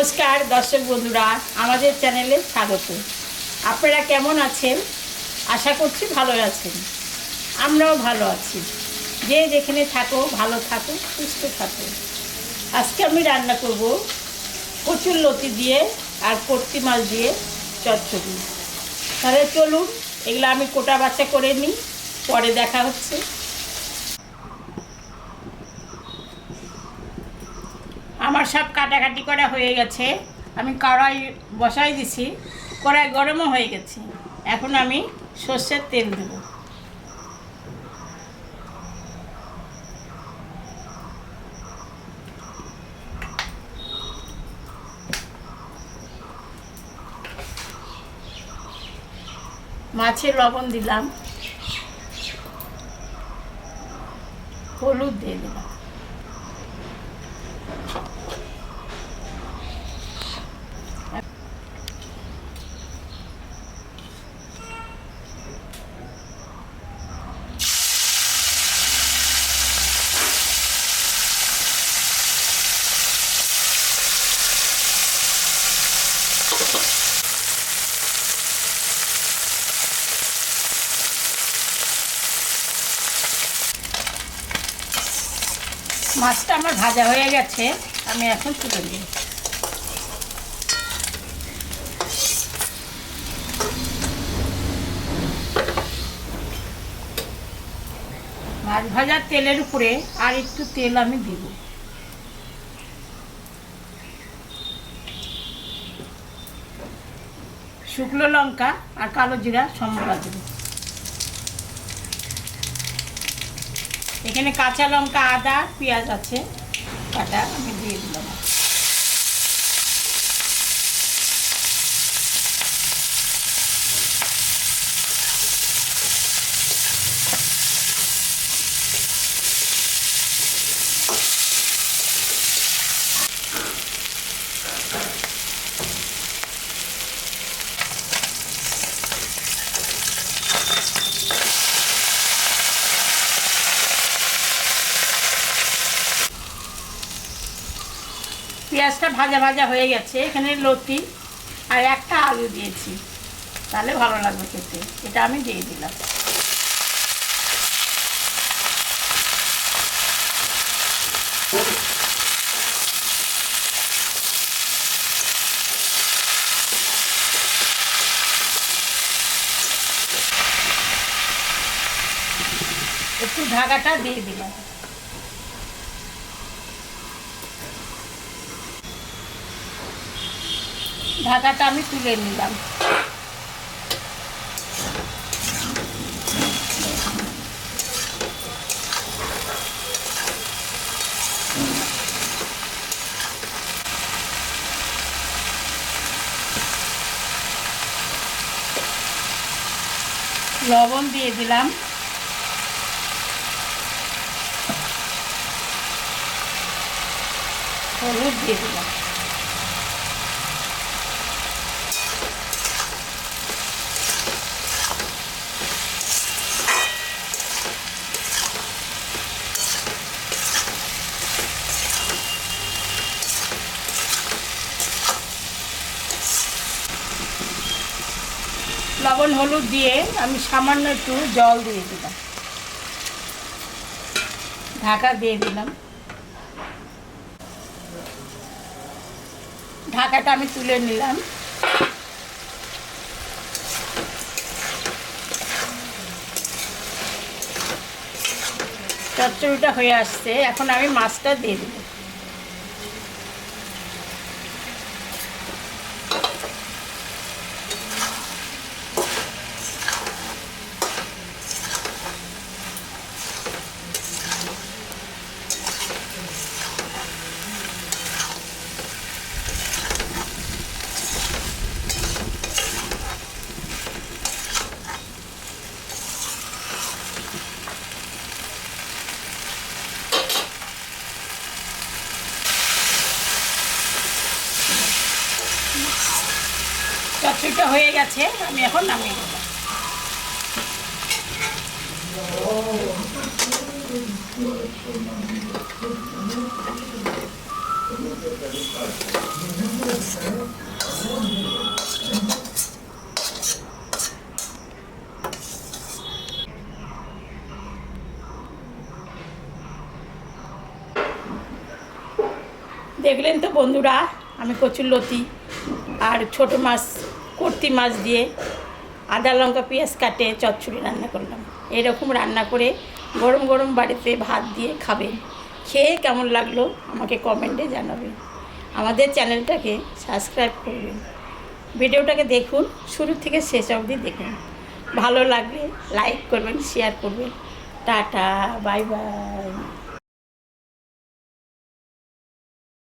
নমস্কার, দর্শক বন্ধুরা, আমাদের চ্যানেলে স্বাগত। আপনারা কেমন আছেন? আশা করছি ভালো আছেন। আমরাও ভালো আছি। যে যেখানে থাকো, ভালো থাকো, সুস্থ থাকো। আজকে আমি রান্না করব কচুর লতি দিয়ে আর কর্তি মাছ দিয়ে চচ্চড়ি। তাহলে চলুন, এগুলো আমি কোটা বাচ্চা করে নিই, পরে দেখা হচ্ছে। আমার সব কাটাকাটি করা হয়ে গেছে। আমি কড়াই বসাই দিছি, কড়াই গরমও হয়ে গেছে। এখন আমি সর্ষের তেল দেব। মাছে লবণ দিলাম। হলুদ দিয়ে দিলাম। মাছটা আমার ভাজা হয়ে গেছে, আমি এখন তুলে দিই মাছ ভাজার তেলের উপরে আর একটু তেল আমি দিব। শুকনো লঙ্কা আর কালো জিরা সম্বরা দেব এখানে কাঁচা লঙ্কা আদা পেঁয়াজ আছে। কাটা আমি দিয়ে দিলাম। পেঁয়াজটা ভাজা ভাজা হয়ে গেছে, এখানে লতি আর একটা আলু দিয়েছি। তাহলে ভালো লাগবে খেতে। এটা আমি দিয়ে দিলাম। একটু ঢাকাটা দিয়ে দিলাম। ঢাকাটা আমি তুলে নিলাম। লবণ দিয়ে দিলাম। হলুদ দিয়ে দিলাম। লবণ, হলুদ দিয়ে আমি সামান্য একটু জল দিয়ে দিলাম। ঢাকা দিয়ে দিলাম। ঢাকাটা আমি তুলে নিলাম। চচ্চড়িটা হয়ে আসছে। এখন আমি মাছটা দিয়ে দেবো চচ্চড়িটা হয়ে গেছে, আমি এখন নামিয়ে দেবো দেখলেন তো বন্ধুরা, আমি কচুর লতি আর ছোট মাছ কর্তি মাছ দিয়ে আদা, লঙ্কা, পেঁয়াজ কাটে, চচ্চড়ি রান্না করলাম। এরকম রান্না করে গরম গরম বাড়িতে ভাত দিয়ে খাবেন খেয়ে কেমন লাগল আমাকে কমেন্টে জানাবেন। আমাদের চ্যানেলটাকে সাবস্ক্রাইব করবেন। ভিডিওটাকে দেখুন, শুরু থেকে শেষ অবধি দেখুন। ভালো লাগলে লাইক করবেন, শেয়ার করবেন। Tata, bye bye.